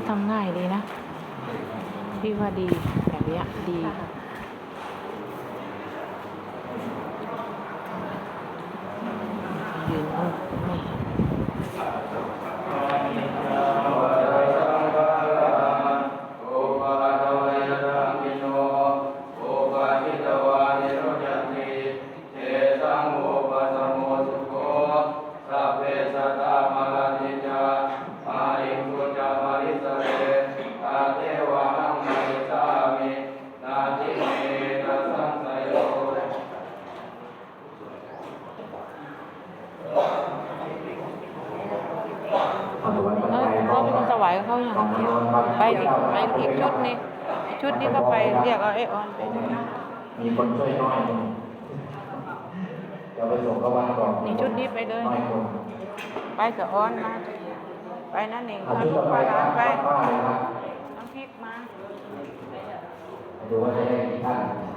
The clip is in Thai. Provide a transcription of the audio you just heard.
ก็ทำง่ายดีนะ พี่ว่าดีแบบเนี้ยดียืนนู่นไม่าเป็นคนถวายเขาอย่างไปไปอีกชุดนี้ชุดนี้ก็ไปเรียกเอาไอ้ออนไปด้วยมีคนช่วยน้อยนึ่งเดี๋ยไปส่งเข้าบ้านก่อนนี่ชุดนี้ไปเลยไปกับออนมาไปนั่นเองเอาลูกไปปลาร้ารับไปป้าเลยครับน้ำพริกมาดูว่าจะได้กี่ท่าน